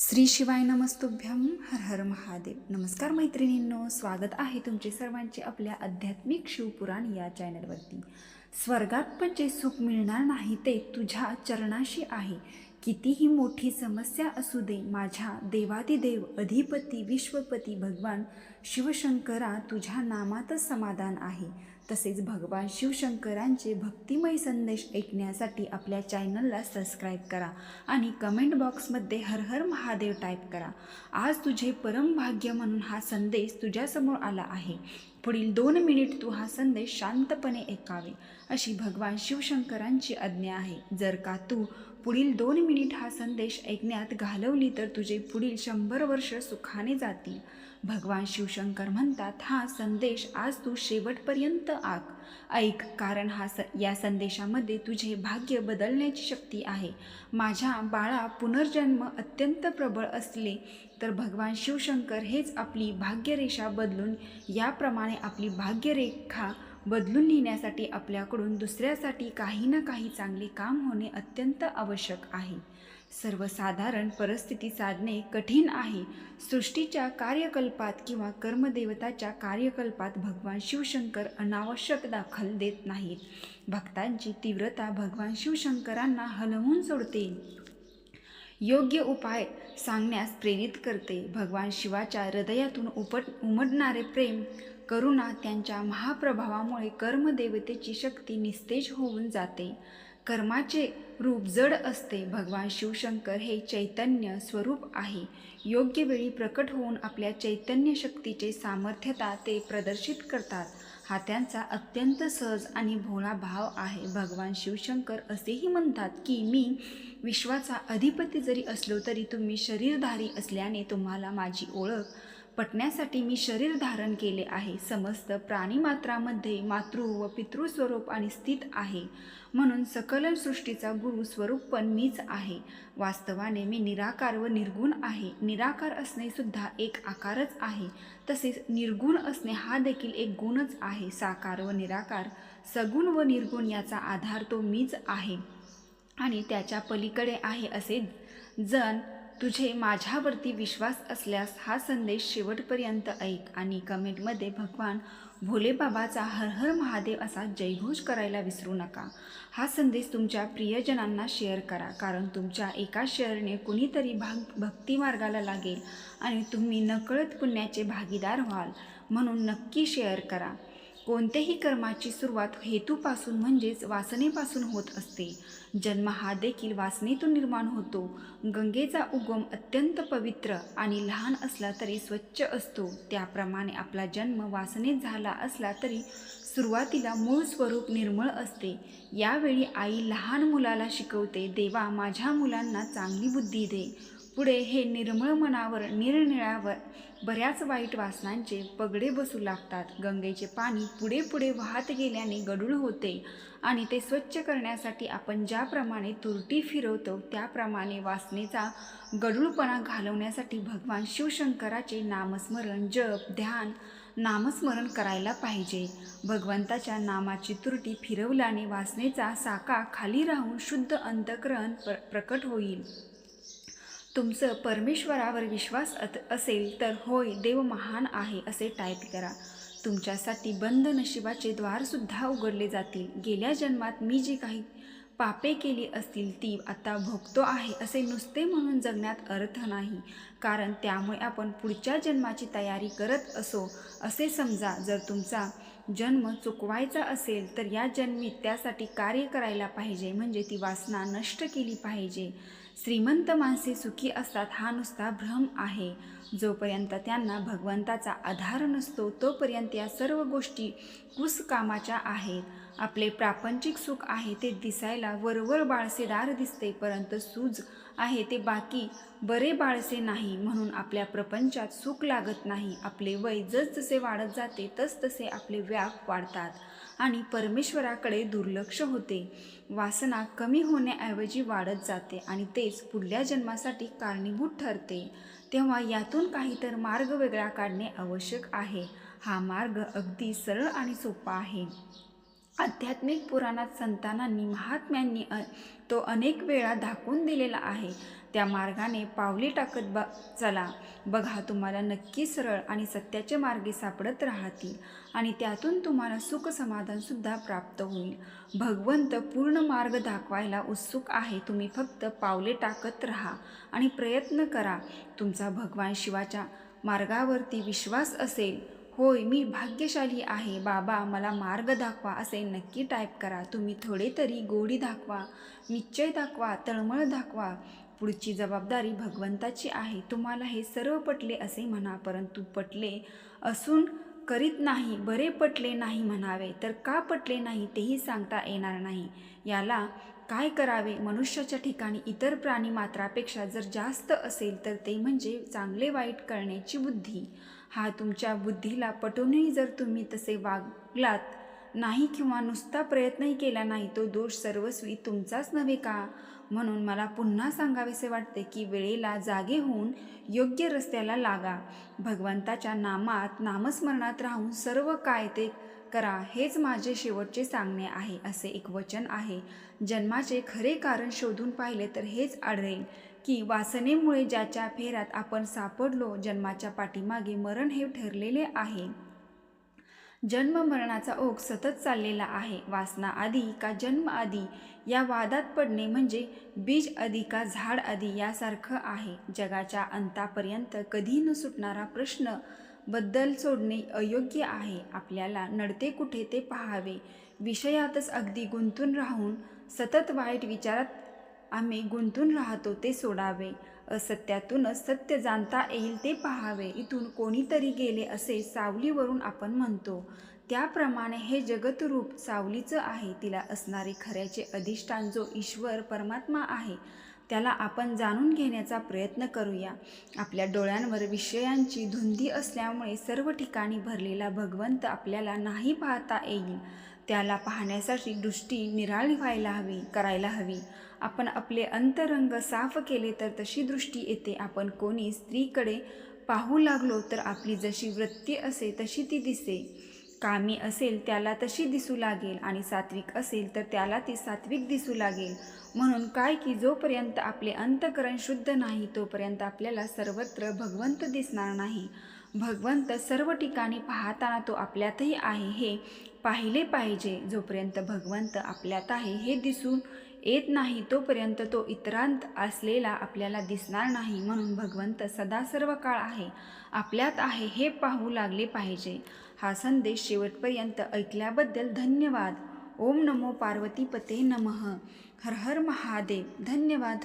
श्री शिवाय नमस्तुभ्यम हर हर महादेव. नमस्कार मैत्रिणींनो स्वागत आहे तुमचे सर्वांचे आपल्या आध्यात्मिक शिवपुराण या चॅनलवरती. स्वर्गात पण जे सुख मिळणार नाही ते तुझ्या चरणाशी आहे. कितीही मोठी समस्या असू दे माझ्या देवादिदेव अधिपती विश्वपती भगवान शिवशंकरा तुझ्या नामातच समाधान आहे. तसेच भगवान शिवशंकरांचे भक्तिमय संदेश ऐकण्यासाठी आपल्या चॅनलला सबस्क्राईब करा आणि कमेंट बॉक्समध्ये हर हर महादेव टाईप करा. आज तुझे परमभाग्य म्हणून हा संदेश तुझ्यासमोर आला आहे. पुढील दोन मिनिट तू हा संदेश शांतपणे ऐकावे अशी भगवान शिवशंकरांची आज्ञा आहे. जर का तू पुढील दोन मिनिट हा संदेश ऐकण्यात घालवली तर तुझे पुढील शंभर वर्ष सुखाने जातील. भगवान शिवशंकर म्हणतात हा संदेश आज तू शेवटपर्यंत आक ऐक कारण हा स या संदेशामध्ये तुझे भाग्य बदलण्याची शक्ती आहे. माझ्या बाळा पुनर्जन्म अत्यंत प्रबळ असले तर भगवान शिवशंकर हेच आपली भाग्यरेषा बदलून याप्रमाणे आपली भाग्यरेखा बदलून लिहिण्यासाठी आपल्याकडून दुसऱ्यासाठी काही ना काही चांगले काम होणे अत्यंत आवश्यक आहे. सर्वसाधारण परिस्थिती साधणे कठीण आहे. सृष्टीच्या कार्यकल्पात किंवा कर्मदेवताच्या कार्यकल्पात भगवान शिवशंकर अनावश्यक दाखल देत नाहीत. भक्तांची तीव्रता भगवान शिवशंकरांना हलवून सोडते. योग्य उपाय सांगण्यास प्रेरित करते. भगवान शिवाच्या हृदयातून उपट उमटणारे प्रेम करुणा त्यांच्या महाप्रभावामुळे कर्मदेवतेची शक्ती निस्तेज होऊन जाते. कर्माचे रूप जड असते. भगवान शिवशंकर हे चैतन्य स्वरूप आहे. योग्य वेळी प्रकट होऊन आपल्या चैतन्य शक्तीचे सामर्थ्यता ते प्रदर्शित करतात. हा त्यांचा अत्यंत सहज आणि भोळा भाव आहे. भगवान शिवशंकर असेही म्हणतात की मी विश्वाचा अधिपती जरी असलो तरी तुम्ही शरीरधारी असल्याने तुम्हाला माझी ओळख पटण्यासाठी मी शरीर धारण केले आहे. समस्त प्राणीमात्रामध्ये मातृ व पितृस्वरूप आणि स्थित आहे. म्हणून सकल सृष्टीचा गुरु स्वरूप पण मीच आहे. वास्तवाने मी निराकार व निर्गुण आहे. निराकार असणे सुद्धा एक आकारच आहे. तसेच निर्गुण असणे हा देखील एक गुणच आहे. साकार व निराकार सगुण व निर्गुण याचा आधार तो मीच आहे. आणि त्याच्या पलीकडे आहे असे जण तुझे माझ्यावरती विश्वास असल्यास हा संदेश शेवटपर्यंत ऐक आणि कमेंटमध्ये भगवान भोलेबाबाचा हर हर महादेव असा जयघोष करायला विसरू नका. हा संदेश तुमच्या प्रियजनांना शेअर करा कारण तुमच्या एका शेअरने कुणीतरी भाग भक्तिमार्गाला लागेल आणि तुम्ही नकळत पुण्याचे भागीदार व्हाल म्हणून नक्की शेअर करा. कोणत्याही कर्माची सुरुवात हेतूपासून म्हणजेच वासनेपासून होत असते. जन्म हा देखील वासनेतून निर्माण होतो. गंगेचा उगम अत्यंत पवित्र आणि लहान असला तरी स्वच्छ असतो. त्याप्रमाणे आपला जन्म वासनेत झाला असला तरी सुरुवातीला मूळ स्वरूप निर्मळ असते. यावेळी आई लहान मुलाला शिकवते देवा माझ्या मुलांना चांगली बुद्धी दे. पुढे हे निर्मळ मनावर निरनिळ्यावर बऱ्याच वाईट वासनांचे पगडे बसू लागतात. गंगेचे पाणी पुढे पुढे वाहत गेल्याने गडूळ होते आणि ते स्वच्छ करण्यासाठी आपण ज्याप्रमाणे तुरटी फिरवतो त्याप्रमाणे वासनेचा गडूळपणा घालवण्यासाठी भगवान शिवशंकराचे नामस्मरण जप ध्यान नामस्मरण करायला पाहिजे. भगवंताच्या नामाची तुरटी फिरवल्याने वासनेचा साका खाली राहून शुद्ध अंतकरण प्र प्रकट होईल. तुमचं परमेश्वरावर विश्वास अत असेल तर होय देव महान आहे असे टाईप करा. तुमच्यासाठी बंद नशिबाचे द्वारसुद्धा उघडले जातील. गेल्या जन्मात मी जी काही पापे केली असतील ती आता भोगतो आहे असे नुसते म्हणून जगण्यात अर्थ नाही. कारण त्यामुळे आपण पुढच्या जन्माची तयारी करत असो. असे समजा जर तुमचा जन्म चुकवायचा असेल तर या जन्मी त्यासाठी कार्य करायला पाहिजे म्हणजे ती वासना नष्ट केली पाहिजे. श्रीमंत माणसे सुखी असतात हा नुसता भ्रम आहे. जोपर्यंत त्यांना भगवंताचा आधार नसतो तोपर्यंत या सर्व गोष्टी कुसकामाच्या आहेत. आपले प्रापंचिक सुख आहे ते दिसायला वरवर बाळसेदार दिसते परंतु सूज आहे ते बाकी. बरे बाळसे नाही म्हणून आपल्या प्रपंचात सुख लागत नाही. आपले वय जसजसे वाढत जाते तसतसे आपले व्याप वाढतात आणि परमेश्वराकडे दुर्लक्ष होते. वासना कमी होण्याऐवजी वाढत जाते आणि तेच पुढल्या जन्मासाठी कारणीभूत ठरते. तेव्हा यातून काही तर मार्ग वेगळा काढणे आवश्यक आहे. हा मार्ग अगदी सरळ आणि सोपा आहे. आध्यात्मिक पुराणात संतानांनी महात्म्यांनी अ तो अनेक वेळा दाखवून दिलेला आहे. त्या मार्गाने पावले टाकत ब चला. बघा तुम्हाला नक्की सरळ आणि सत्याचे मार्गे सापडत राहतील आणि त्यातून तुम्हाला सुख समाधानसुद्धा प्राप्त होईल. भगवंत पूर्ण मार्ग दाखवायला उत्सुक आहे. तुम्ही फक्त पावले टाकत राहा आणि प्रयत्न करा. तुमचा भगवान शिवाच्या मार्गावरती विश्वास असेल होय मी भाग्यशाली आहे. बाबा मला मार्ग दाखवा असे नक्की टाईप करा. तुम्ही थोडे तरी गोडी दाखवा निश्चय दाखवा तळमळ दाखवा. पुढची जबाबदारी भगवंताची आहे. तुम्हाला हे सर्व पटले असे म्हणा परंतु पटले असून करीत नाही बरे पटले नाही म्हणावे. तर का पटले नाही तेही सांगता येणार नाही. याला काय करावे? मनुष्याच्या ठिकाणी इतर प्राणी मात्रापेक्षा जर जास्त असेल तर ते म्हणजे चांगले वाईट करण्याची बुद्धी. हा तुमच्या बुद्धीला पटूनही जर तुम्ही तसे वागलात नाही किंवा नुसता प्रयत्नही केला नाही तो दोष सर्वस्वी तुमचाच नव्हे का? म्हणून मला पुन्हा सांगावेसे वाटते की वेळेला जागे होऊन योग्य रस्त्याला लागा. भगवंताच्या नामात नामस्मरणात राहून सर्व काय ते करा हेच माझे शेवटचे सांगणे आहे असे एक वचन आहे. जन्माचे खरे कारण शोधून पाहिले तर हेच आढळेल. की वासनेमुळे ज्याच्या फेऱ्यात आपण सापडलो जन्माच्या पाठीमागे मरण हे ठरलेले आहे. जन्म मरणाचा ओघ सतत चाललेला आहे. वासना आधी का जन्म आधी? या वादात पडणे म्हणजे बीज आधी का झाड आधी यासारखं आहे. जगाच्या अंतापर्यंत कधी न सुटणारा प्रश्नबद्दल सोडणे अयोग्य आहे. आपल्याला नडते कुठे ते पाहावे. विषयातच अगदी गुंतून राहून सतत वाईट विचारात आम्ही गुंतून राहतो ते सोडावे. असत्यातूनच सत्य जाणता येईल ते पाहावे. इथून कोणीतरी गेले असे सावलीवरून आपण म्हणतो. त्याप्रमाणे हे जगतरूप सावलीचं आहे. तिला असणारे खऱ्याचे अधिष्ठान जो ईश्वर परमात्मा आहे त्याला आपण जाणून घेण्याचा प्रयत्न करूया. आपल्या डोळ्यांवर विषयांची धुंदी असल्यामुळे सर्व ठिकाणी भरलेला भगवंत आपल्याला नाही पाहता येईल. त्याला पाहण्यासाठी दृष्टी निराळी व्हायला हवी करायला हवी. आपण आपले अंतरंग साफ केले तर तशी दृष्टी येते. आपण कोणी स्त्रीकडे पाहू लागलो तर आपली जशी वृत्ती असे तशी ती दिसे. कामी असेल त्याला तशी दिसू लागेल आणि सात्विक असेल तर त्याला ती सात्विक दिसू लागेल. म्हणून काय की जोपर्यंत आपले अंतकरण शुद्ध नाही तोपर्यंत आपल्याला सर्वत्र भगवंत दिसणार नाही. भगवंत सर्व ठिकाणी पाहताना तो आपल्यातही आहे हे पाहिले पाहिजे. जोपर्यंत भगवंत आपल्यात आहे हे दिसून येत नाही तोपर्यंत तो इतरांत असलेला आपल्याला दिसणार नाही म्हणून भगवंत सदा सर्व काळ आहे. आपल्यात आहे हे पाहू लागले पाहिजे. हा संदेश शेवटपर्यंत ऐकल्याबद्दल धन्यवाद. ओम नमो पार्वतीपते नमः. हर हर महादेव. धन्यवाद.